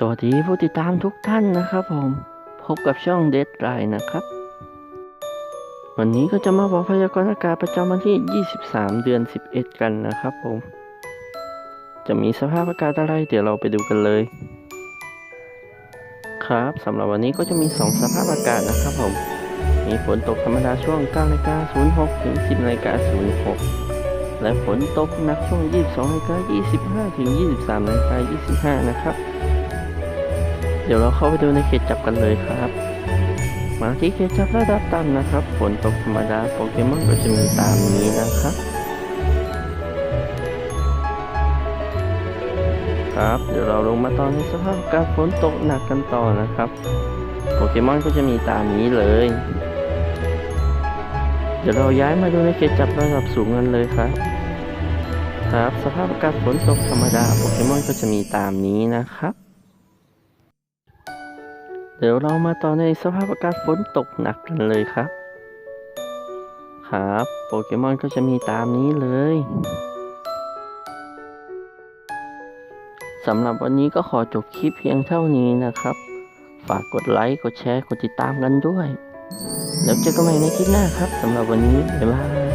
สวัสดีผู้ติดตามทุกท่านนะครับผม พบกับช่องเด d ไ i นะครับ วันนี้ก็จะมาบอกพยากรณ์อากาศประจำวันที่ 23 เดือน 11 กันนะครับผม จะมีสภาพอากาศอะไรเดี๋ยวเราไปดูกันเลย ครับสำหรับวันนี้ก็จะมี 2 สภาพอากาศนะครับผม มีฝนตกธรรมดาช่วง9นาฬิกา06ถึง 10นาฬิกา06และฝนตกหนักช่วง 22นาฬิกา25 ถึง 23นาฬิกา25 นะครับ เดี๋ยวเราเข้าไปดูในเขตจับกันเลยครับ มาที่เขตจับระดับต่ำนะครับ ฝนตกธรรมดาโปเกมอนก็จะมีตามนี้นะครับ ครับ เดี๋ยวเราลงมาตอนในสภาพการฝนตกหนักกันต่อนะครับ โปเกมอนก็จะมีตามนี้เลย เดี๋ยวเราย้ายมาดูในเขตจับระดับสูงกันเลยครับครับ สภาพอากาศฝนตกธรรมดาโปเกมอนก็จะมีตามนี้นะครับ เดี๋ยวเรามาต่อในสภาพอากาศฝนตกหนักกันเลยครับ ครับ โปเกมอนก็จะมีตามนี้เลยสำหรับวันนี้ก็ขอจบคลิปเพียงเท่านี้นะครับ ฝากกดไลค์ กดแชร์ กดติดตามกันด้วย แล้วเจอกันใหม่ในคลิปหน้าครับสำหรับวันนี้บ๊ายบาย